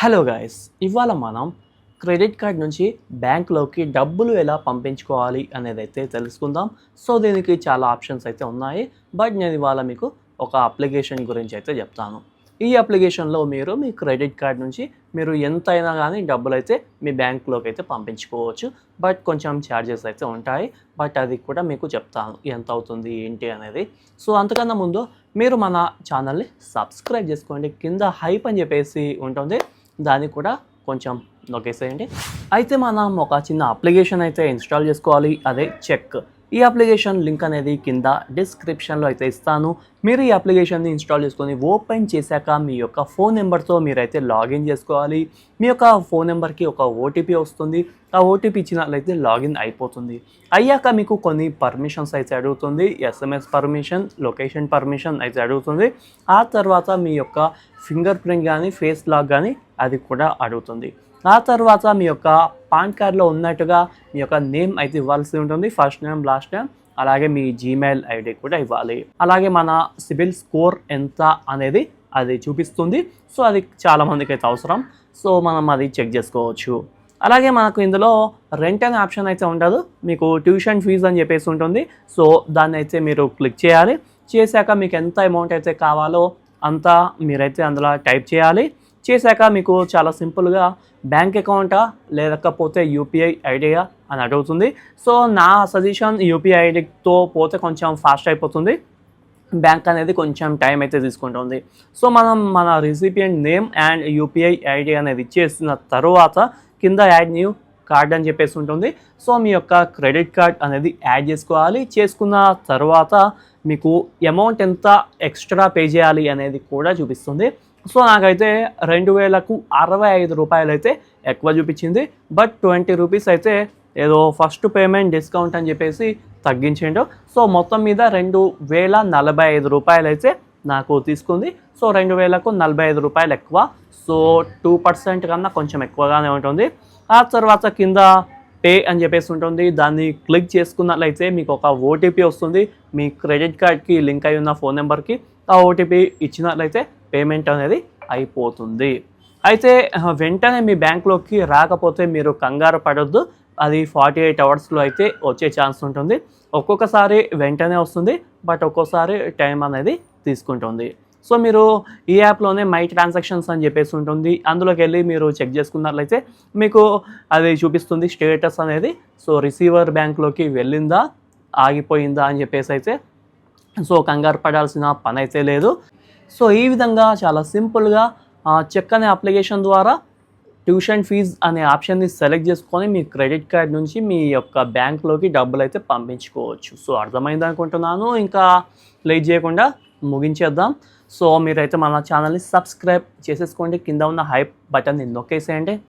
Hello guys ఇవాళ మనం credit card నుంచి బ్యాంక్లోకి డబ్బులు ఎలా పంపించుకోవాలి అనేది అయితే తెలుసుకుందాం. సో దీనికి చాలా ఆప్షన్స్ అయితే ఉన్నాయి. బట్ నేను ఇవాళ మీకు ఒక అప్లికేషన్ గురించి అయితే చెప్తాను. ఈ అప్లికేషన్లో మీరు మీ క్రెడిట్ కార్డ్ నుంచి మీరు ఎంతైనా కానీ డబ్బులు అయితే మీ బ్యాంక్లోకి అయితే పంపించుకోవచ్చు. బట్ కొంచెం ఛార్జెస్ అయితే ఉంటాయి. బట్ అది కూడా మీకు చెప్తాను. ఎంత అవుతుంది ఏంటి అనేది. సో అంతకన్నా ముందు మీరు మన ఛానల్ని సబ్స్క్రైబ్ చేసుకోండి. కింద హైప్ అని చెప్పేసి ఉంటుంది. దాన్ని కూడా కొంచెం నొక్కేసేయండి. అయితే మనం ఒక చిన్న అప్లికేషన్ అయితే ఇన్స్టాల్ చేసుకోవాలి. అదే చెక్. ఈ అప్లికేషన్ లింక్ అనేది కింద డిస్క్రిప్షన్లో అయితే ఇస్తాను. మీరు ఈ అప్లికేషన్ని ఇన్స్టాల్ చేసుకొని ఓపెన్ చేశాక మీ యొక్క ఫోన్ నెంబర్తో మీరైతే లాగిన్ చేసుకోవాలి. మీ యొక్క ఫోన్ నెంబర్కి ఒక ఓటీపీ వస్తుంది. ఆ ఓటీపీ ఇచ్చినట్లయితే లాగిన్ అయిపోతుంది. అయ్యాక మీకు కొన్ని పర్మిషన్స్ అయితే అడుగుతుంది. ఎస్ఎంఎస్ పర్మిషన్ లొకేషన్ పర్మిషన్ అయితే అడుగుతుంది. ఆ తర్వాత మీ యొక్క ఫింగర్ ప్రింట్ కానీ ఫేస్ లాక్ కానీ అది కూడా అడుగుతుంది. ఆ తర్వాత మీ యొక్క పాన్ కార్డ్లో ఉన్నట్టుగా మీ యొక్క నేమ్ అయితే ఇవ్వాల్సి ఉంటుంది. ఫస్ట్ నేమ్ లాస్ట్ నేమ్ అలాగే మీ జీమెయిల్ ఐడి కూడా ఇవ్వాలి. అలాగే మన సిబిల్ స్కోర్ ఎంత అనేది అది చూపిస్తుంది. సో అది చాలామందికి అయితే అవసరం. సో మనం అది చెక్ చేసుకోవచ్చు. అలాగే మనకు ఇందులో రెంట్ అనే ఆప్షన్ అయితే ఉండదు. మీకు ట్యూషన్ ఫీజు అని చెప్పేసి ఉంటుంది. సో దాన్ని అయితే మీరు క్లిక్ చేయాలి. చేశాక మీకు ఎంత అమౌంట్ అయితే కావాలో అంతా మీరైతే అందులో టైప్ చేయాలి. చేశాక మీకు చాలా సింపుల్గా బ్యాంక్ అకౌంటా లేకపోతే యూపీఐ ఐడియా అని అడుగుతుంది. సో నా సజెషన్ యూపీఐ ఐడితో పోతే కొంచెం ఫాస్ట్ అయిపోతుంది. బ్యాంక్ అనేది కొంచెం టైం అయితే తీసుకుంటుంది. సో మనం మన recipient name and UPI ID అనేది ఇచ్చేసిన తర్వాత కింద యాడ్ న్యూ కార్డ్ అని చెప్పేసి ఉంటుంది. సో మీ యొక్క క్రెడిట్ కార్డ్ అనేది యాడ్ చేసుకోవాలి. చేసుకున్న తర్వాత మీకు అమౌంట్ ఎంత ఎక్స్ట్రా పే చేయాలి అనేది కూడా చూపిస్తుంది. సో నాకైతే రెండు వేలకు అరవై ఐదు రూపాయలు అయితే ఎక్కువ చూపించింది. బట్ ట్వంటీ రూపీస్ అయితే ఏదో ఫస్ట్ పేమెంట్ డిస్కౌంట్ అని చెప్పేసి తగ్గించిండు. సో మొత్తం మీద రెండు వేల నలభై ఐదు రూపాయలు అయితే నాకు తీసుకుంది. సో రెండు వేలకు నలభై ఐదు రూపాయలు ఎక్కువ. సో టూ పర్సెంట్ కన్నా కొంచెం ఎక్కువగానే ఉంటుంది. ఆ తర్వాత కింద పే అని చెప్పేసి ఉంటుంది. దాన్ని క్లిక్ చేసుకున్నట్లయితే మీకు ఒక ఓటీపీ వస్తుంది. మీ క్రెడిట్ కార్డ్కి లింక్ అయి ఉన్న ఫోన్ నెంబర్కి ఆ ఓటీపీ ఇచ్చినట్లయితే పేమెంట్ అనేది అయిపోతుంది. అయితే వెంటనే మీ బ్యాంక్లోకి రాకపోతే మీరు కంగారు పడొద్దు. అది ఫార్టీ ఎయిట్ అవర్స్లో అయితే వచ్చే ఛాన్స్ ఉంటుంది. ఒక్కొక్కసారి వెంటనే వస్తుంది. బట్ ఒక్కోసారి టైం అనేది తీసుకుంటుంది. సో మీరు ఈ యాప్లోనే మై ట్రాన్సాక్షన్స్ అని చెప్పేసి ఉంటుంది. అందులోకి వెళ్ళి మీరు చెక్ చేసుకున్నట్లయితే మీకు అది చూపిస్తుంది స్టేటస్ అనేది. సో రిసీవర్ బ్యాంక్లోకి వెళ్ళిందా? ఆగిపోయిందా? అని చెప్పేసి అయితే సో కంగారు పడాల్సిన పని అయితే లేదు. సో ఈ విధంగా చాలా సింపుల్గా చెక్ అనే అప్లికేషన్ ద్వారా ట్యూషన్ ఫీజ్ అనే ఆప్షన్ని సెలెక్ట్ చేసుకొని మీ క్రెడిట్ కార్డ్ నుంచి మీ యొక్క బ్యాంక్లోకి డబ్బులు అయితే పంపించుకోవచ్చు. సో అర్థమైంది అనుకుంటున్నాను. ఇంకా లేట్ చేయకుండా ముగించేద్దాం. సో మీరైతే మన ఛానల్ని సబ్స్క్రైబ్ చేసేసుకోండి. కింద ఉన్న హైప్ బటన్ని నొక్కేసేయండి.